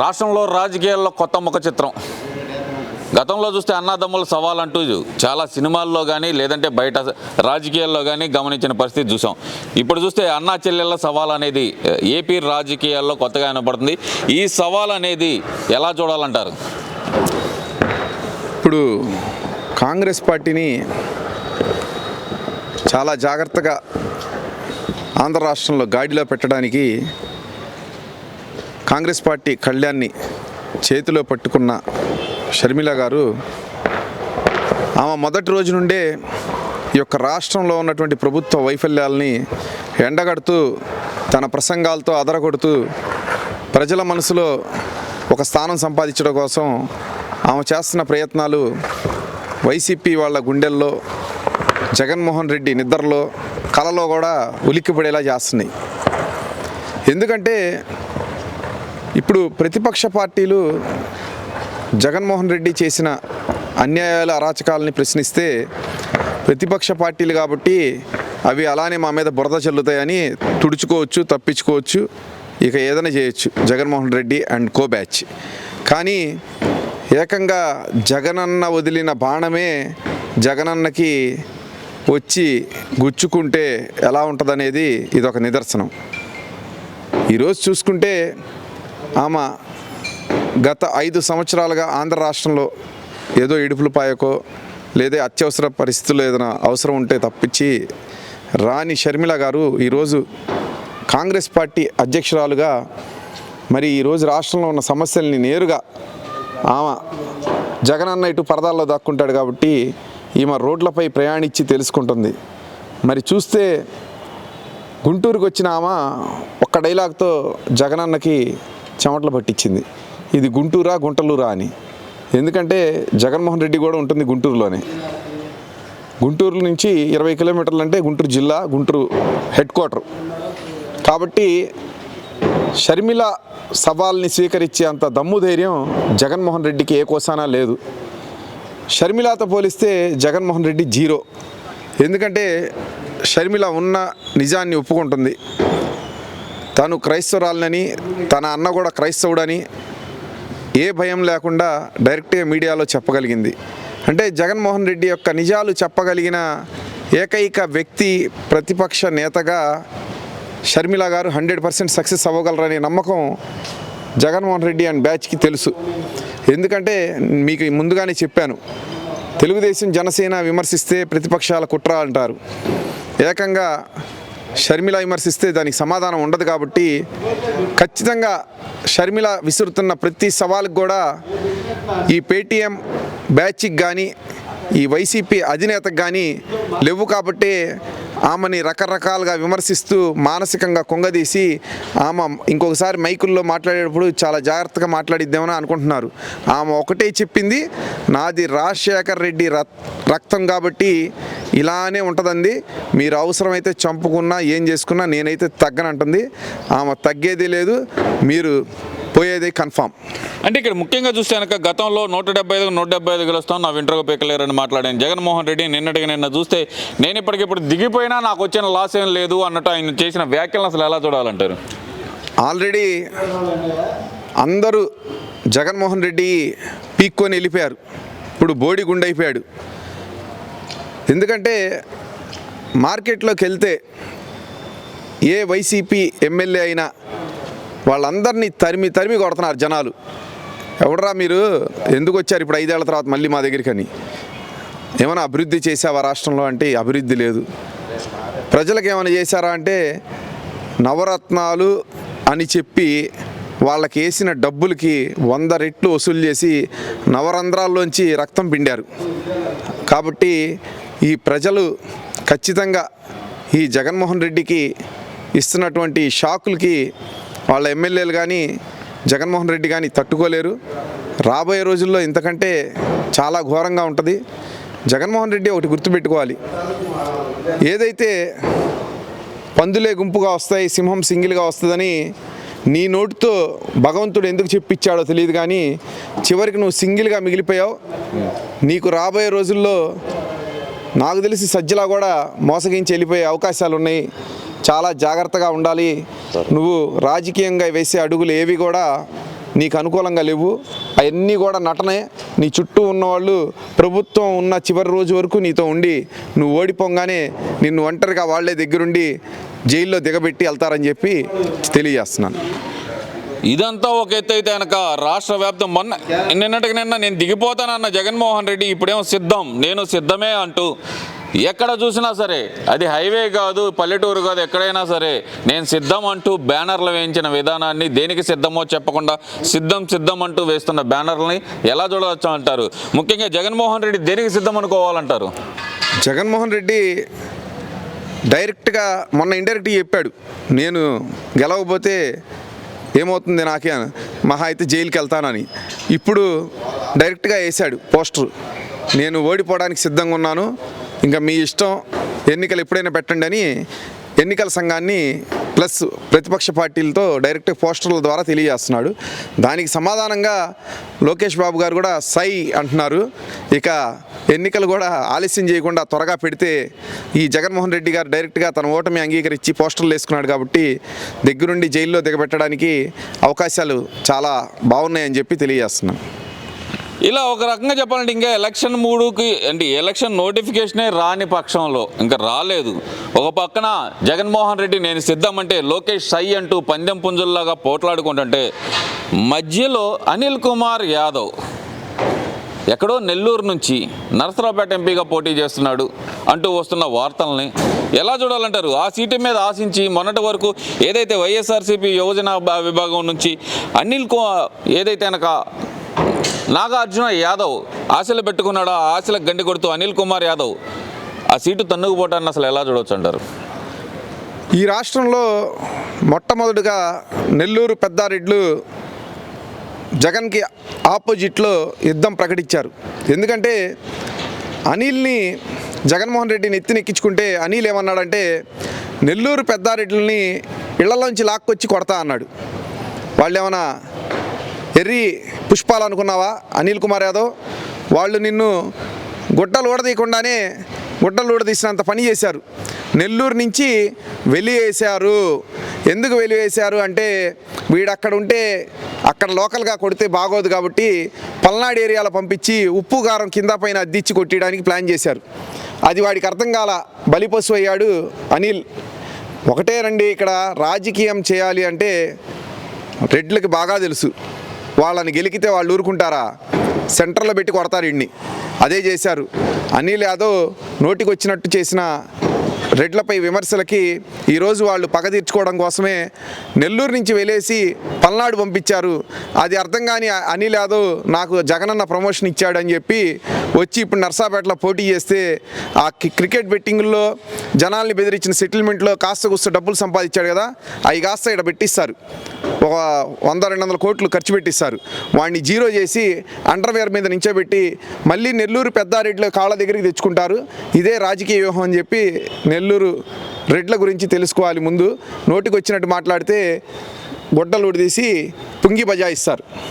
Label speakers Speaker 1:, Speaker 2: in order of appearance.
Speaker 1: రాష్ట్రంలో రాజకీయాల్లో కొత్త ముఖ చిత్రం. గతంలో చూస్తే అన్నదమ్ముల సవాల్ అంటూ చాలా సినిమాల్లో కానీ లేదంటే బయట రాజకీయాల్లో కానీ గమనించిన పరిస్థితి చూసాం. ఇప్పుడు చూస్తే అన్నా చెల్లెళ్ళ సవాల్ అనేది ఏపీ రాజకీయాల్లో కొత్తగా వినపడుతుంది. ఈ సవాల్ అనేది ఎలా చూడాలంటారు?
Speaker 2: ఇప్పుడు కాంగ్రెస్ పార్టీని చాలా జాగ్రత్తగా ఆంధ్ర రాష్ట్రంలో గాడిలో పెట్టడానికి కాంగ్రెస్ పార్టీ కళ్యాణ్ని చేతిలో పట్టుకున్న షర్మిల గారు ఆమె మొదటి రోజు నుండే ఈ యొక్క రాష్ట్రంలో ఉన్నటువంటి ప్రభుత్వ వైఫల్యాలని ఎండగడుతూ తన ప్రసంగాలతో అదరగొడుతూ ప్రజల మనసులో ఒక స్థానం సంపాదించడం కోసం ఆమె చేస్తున్న ప్రయత్నాలు వైసీపీ వాళ్ళ గుండెల్లో జగన్మోహన్ రెడ్డి నిద్రలో కలలో కూడా ఉలిక్కిపడేలా చేస్తున్నాయి. ఎందుకంటే ఇప్పుడు ప్రతిపక్ష పార్టీలు జగన్మోహన్ రెడ్డి చేసిన అన్యాయాల అరాచకాలని ప్రశ్నిస్తే ప్రతిపక్ష పార్టీలు కాబట్టి అవి అలానే మా మీద బురద చల్లుతాయని తుడుచుకోవచ్చు తప్పించుకోవచ్చు ఇక ఏదైనా చేయొచ్చు Jaganmohan Reddy and co batch కానీ ఏకంగా జగనన్న వదిలిన బాణమే జగనన్నకి వచ్చి గుచ్చుకుంటే ఎలా ఉంటుందనేది ఇది ఒక నిదర్శనం. ఈరోజు చూసుకుంటే ఆమె గత ఐదు సంవత్సరాలుగా ఆంధ్ర రాష్ట్రంలో ఏదో ఇడుపుల పాయకో లేదా అత్యవసర పరిస్థితుల్లో ఏదైనా అవసరం ఉంటే తప్పించి రాణి షర్మిల గారు ఈరోజు కాంగ్రెస్ పార్టీ అధ్యక్షురాలుగా మరి ఈరోజు రాష్ట్రంలో ఉన్న సమస్యల్ని నేరుగా ఆమె జగనన్న ఇటు పరదాల్లో దాక్కుంటాడు కాబట్టి ఈమె రోడ్లపై ప్రయాణించి తెలుసుకుంటుంది. మరి చూస్తే గుంటూరుకు వచ్చిన ఆమె ఒక్క డైలాగ్తో జగనన్నకి చెమటలు పట్టించింది. ఇది గుంటూరా గుంటలూరా అని. ఎందుకంటే జగన్మోహన్ రెడ్డి కూడా ఉంటుంది గుంటూరులోనే. గుంటూరు నుంచి ఇరవై కిలోమీటర్లు అంటే గుంటూరు జిల్లా గుంటూరు హెడ్ క్వార్టర్. కాబట్టి షర్మిల సవాల్ని స్వీకరించే అంత దమ్ము ధైర్యం జగన్మోహన్ రెడ్డికి ఏ కోసానా లేదు. షర్మిలతో పోలిస్తే జగన్మోహన్ రెడ్డి జీరో. ఎందుకంటే షర్మిల ఉన్న నిజాన్ని ఒప్పుకుంటుంది. తను క్రైస్తవురాలని తన అన్న కూడా క్రైస్తవుడని ఏ భయం లేకుండా డైరెక్ట్గా మీడియాలో చెప్పగలిగింది. అంటే జగన్మోహన్ రెడ్డి యొక్క నిజాలు చెప్పగలిగిన ఏకైక వ్యక్తి ప్రతిపక్ష నేతగా షర్మిల గారు హండ్రెడ్ పర్సెంట్ సక్సెస్ అవ్వగలరనే నమ్మకం జగన్మోహన్ రెడ్డి అండ్ బ్యాచ్కి తెలుసు. ఎందుకంటే మీకు ముందుగానే చెప్పాను తెలుగుదేశం జనసేన విమర్శిస్తే ప్రతిపక్షాల కుట్ర అంటారు. ఏకంగా షర్మిల విమర్శిస్తే దానికి సమాధానం ఉండదు కాబట్టి ఖచ్చితంగా షర్మిల విసురుతున్న ప్రతి సవాల్కి కూడా ఈ పేటీఎం బ్యాచ్కి కానీ ఈ వైసీపీ అధినేతకు కానీ లేవు కాబట్టి ఆమెని రకరకాలుగా విమర్శిస్తూ మానసికంగా కుంగదీసి ఆమె ఇంకొకసారి మైకుల్లో మాట్లాడేటప్పుడు చాలా జాగ్రత్తగా మాట్లాడిద్దామని అనుకుంటున్నారు. ఆమె ఒకటే చెప్పింది నాది రాజశేఖర్ రెడ్డి రక్తం కాబట్టి ఇలానే ఉంటుందండి. మీరు అవసరమైతే చంపుకున్నా ఏం చేసుకున్నా నేనైతే తగ్గనంటుంది. ఆమె తగ్గేది లేదు. మీరు పోయేది కన్ఫామ్.
Speaker 1: అంటే ఇక్కడ ముఖ్యంగా చూస్తే కనుక గతంలో నూట డెబ్బై ఐదు నూట డెబ్బై ఐదు గెలుస్తాం నా వింటర్గా పీకలేరని మాట్లాడాను. జగన్మోహన్ రెడ్డి నిన్నటికి నిన్న చూస్తే నేను ఇప్పటికిప్పుడు దిగిపోయినా నాకు వచ్చిన లాస్ ఏం లేదు అన్నట్టు ఆయన చేసిన వ్యాఖ్యలను అసలు ఎలా చూడాలంటారు?
Speaker 2: ఆల్రెడీ అందరూ జగన్మోహన్ రెడ్డి పీక్కొని వెళ్ళిపోయారు. ఇప్పుడు బోడి గుండైపోయాడు. ఎందుకంటే మార్కెట్లోకి వెళ్తే ఏ వైసీపీ ఎమ్మెల్యే అయినా వాళ్ళందరినీ తరిమి తరిమి కొడుతున్నారు జనాలు. ఎవడరా మీరు? ఎందుకు వచ్చారు ఇప్పుడు ఐదేళ్ళ తర్వాత మళ్ళీ మా దగ్గరికి అని ఏమైనా అభివృద్ధి చేసావా రాష్ట్రంలో అంటే అభివృద్ధి లేదు. ప్రజలకు ఏమైనా చేశారా అంటే నవరత్నాలు అని చెప్పి వాళ్ళకి వేసిన డబ్బులకి వంద రెట్లు వసూలు చేసి నవరంధ్రాల్లోంచి రక్తం పిండారు. కాబట్టి ఈ ప్రజలు ఖచ్చితంగా ఈ జగన్మోహన్ రెడ్డికి ఇస్తున్నటువంటి షాకులకి వాళ్ళ ఎమ్మెల్యేలు కానీ జగన్మోహన్ రెడ్డి కానీ తట్టుకోలేరు. రాబోయే రోజుల్లో ఇంతకంటే చాలా ఘోరంగా ఉంటుంది. జగన్మోహన్ రెడ్డి ఒకటి గుర్తుపెట్టుకోవాలి. ఏదైతే పందులే గుంపుగా వస్తాయి సింహం సింగిల్గా వస్తుందని నీ నోటితో భగవంతుడు ఎందుకు చెప్పించాడో తెలియదు కానీ చివరికి నువ్వు సింగిల్గా మిగిలిపోయావు. నీకు రాబోయే రోజుల్లో నాకు తెలిసి సజ్జలా కూడా మోసగించి వెళ్ళిపోయే అవకాశాలు ఉన్నాయి చాలా జాగ్రత్తగా ఉండాలి. నువ్వు రాజకీయంగా వేసే అడుగులు ఏవి కూడా నీకు అనుకూలంగా లేవు. అవన్నీ కూడా నటనే. నీ చుట్టూ ఉన్నవాళ్ళు ప్రభుత్వం ఉన్న చివరి రోజు వరకు నీతో ఉండి నువ్వు ఓడిపోగానే నిన్ను ఒంటరిగా వాళ్ళే దగ్గరుండి జైల్లో దిగబెట్టి వెళ్తారని చెప్పి తెలియజేస్తున్నాను.
Speaker 1: ఇదంతా ఒక ఎత్తు అయితే కనుక రాష్ట్ర వ్యాప్తం మొన్న నిన్నటికి నిన్న నేను దిగిపోతానన్న జగన్మోహన్ రెడ్డి ఇప్పుడేమో సిద్ధం నేను సిద్ధమే అంటూ ఎక్కడ చూసినా సరే అది హైవే కాదు పల్లెటూరు కాదు ఎక్కడైనా సరే నేను సిద్ధం అంటూ బ్యానర్లు వేయించిన విధానాన్ని దేనికి సిద్ధమో చెప్పకుండా సిద్ధం సిద్ధం అంటూ వేస్తున్న బ్యానర్లని ఎలా చూడవచ్చు అంటారు ముఖ్యంగా జగన్మోహన్ రెడ్డి దేనికి సిద్ధం అనుకోవాలంటారు?
Speaker 2: జగన్మోహన్ రెడ్డి డైరెక్ట్గా మొన్న ఇండైరెక్ట్గా చెప్పాడు. నేను గెలవకపోతే ఏమవుతుంది నాకే మహా అయితే జైలుకి వెళ్తానని. ఇప్పుడు డైరెక్ట్గా వేశాడు పోస్టర్. నేను ఓడిపోవడానికి సిద్ధంగా ఉన్నాను. ఇంకా మీ ఇష్టం ఎన్నికలు ఎప్పుడైనా పెట్టండి అని ఎన్నికల సంఘాన్ని ప్లస్ ప్రతిపక్ష పార్టీలతో డైరెక్ట్ పోస్టర్ల ద్వారా తెలియజేస్తున్నాడు. దానికి సమాధానంగా లోకేష్ బాబు గారు కూడా సై అంటున్నారు. ఇక ఎన్నికలు కూడా ఆలస్యం చేయకుండా త్వరగా పెడితే ఈ జగన్మోహన్ రెడ్డి గారు డైరెక్ట్గా తన ఓటమి అంగీకరించి పోస్టర్లు వేసుకున్నాడు కాబట్టి దగ్గరుండి జైల్లో దిగబెట్టడానికి అవకాశాలు చాలా బాగున్నాయని చెప్పి తెలియజేస్తున్నాను
Speaker 1: ఇలా ఒక రకంగా చెప్పాలంటే ఇంకా ఎలక్షన్ మూడుకి అంటే ఎలక్షన్ నోటిఫికేషనే రాని పక్షంలో ఇంకా రాలేదు. ఒక పక్కన జగన్మోహన్ రెడ్డి నేను సిద్ధమంటే లోకేష్ సై అంటూ పందెం పుంజుల్లాగా పోట్లాడుకుంటుంటే మధ్యలో అనిల్ కుమార్ యాదవ్ ఎక్కడో నెల్లూరు నుంచి నరసరావుపేట ఎంపీగా పోటీ చేస్తున్నాడు అంటూ వస్తున్న వార్తల్ని ఎలా చూడాలంటారు? ఆ సీటు మీద ఆశించి మొన్నటి వరకు ఏదైతే వైఎస్ఆర్సీపీ యువజన విభాగం నుంచి అనిల్ కుమార్ ఏదైతే కనుక నాగార్జున యాదవ్ ఆశలు పెట్టుకున్నాడు? ఆ ఆశలకు గండి కొడుతూ అనిల్ కుమార్ యాదవ్. ఆ సీటు తన్నుకుపోవటాన్ని అసలు ఎలా చూడవచ్చు అంటారు?
Speaker 2: ఈ రాష్ట్రంలో మొట్టమొదటిగా నెల్లూరు పెద్దారెడ్లు జగన్కి ఆపోజిట్లో యుద్ధం ప్రకటించారు. ఎందుకంటే అనిల్ని జగన్మోహన్ రెడ్డిని ఎత్తినెక్కించుకుంటే అనిల్ ఏమన్నాడంటే నెల్లూరు పెద్దారెడ్లని ఇళ్ళలోంచి లాక్కొచ్చి కొడతా అన్నాడు. వాళ్ళు ఏమైనా ఎర్రి పుష్పాలు అనుకున్నావా? అనిల్ కుమార్ యాదవ్ వాళ్ళు నిన్ను గుడ్డలు ఊడదీయకుండానే గుడ్డలు ఊడదీసినంత పని చేశారు. నెల్లూరు నుంచి వెలివేశారు. ఎందుకు వెలివేశారు అంటే వీడు అక్కడ ఉంటే అక్కడ లోకల్గా కొడితే బాగోదు కాబట్టి పల్నాడు ఏరియాలో పంపించి ఉప్పు కారం కింద పైన అద్దిచ్చి కొట్టడానికి ప్లాన్ చేశారు. అది వాడికి అర్థం కాల బలిపశు అయ్యాడు అనిల్. ఒకటే రండి ఇక్కడ రాజకీయం చేయాలి అంటే రెడ్లకి బాగా తెలుసు. వాళ్ళని గెలికితే వాళ్ళు ఊరుకుంటారా? సెంటర్లో పెట్టి కొడతారు ఇన్ని. అదే చేశారు. అనిల్ యాదవ్ నోటికి వచ్చినట్టు చేసిన రెడ్లపై విమర్శలకి ఈరోజు వాళ్ళు పగ తీర్చుకోవడం కోసమే నెల్లూరు నుంచి వెళ్ళేసి పల్నాడు పంపించారు. అది అర్థం కాని అనిల్ యాదవ్ నాకు జగనన్న ప్రమోషన్ ఇచ్చాడని చెప్పి వచ్చి ఇప్పుడు నర్సాపేటలో పోటీ చేస్తే ఆ క్రికెట్ బెట్టింగ్లో జనాల్ని బెదిరించిన సెటిల్మెంట్లో కాస్త కూస్త డబ్బులు సంపాదించాడు కదా అవి కాస్త ఇక్కడ పెట్టిస్తారు. ఒక వంద రెండు వందల కోట్లు ఖర్చు పెట్టిస్తారు. వాడిని జీరో చేసి అండర్వేర్ మీద నించోబెట్టి మళ్ళీ నెల్లూరు పెద్దారెడ్ల కాళ్ళ దగ్గరికి తెచ్చుకుంటారు. ఇదే రాజకీయ వ్యూహం అని చెప్పి నెల్లూరు రెడ్ల గురించి తెలుసుకోవాలి ముందు. నోటికి వచ్చినట్టు మాట్లాడితే గొడ్డలు ఉడిదీసి పుంగి బజాయిస్తారు.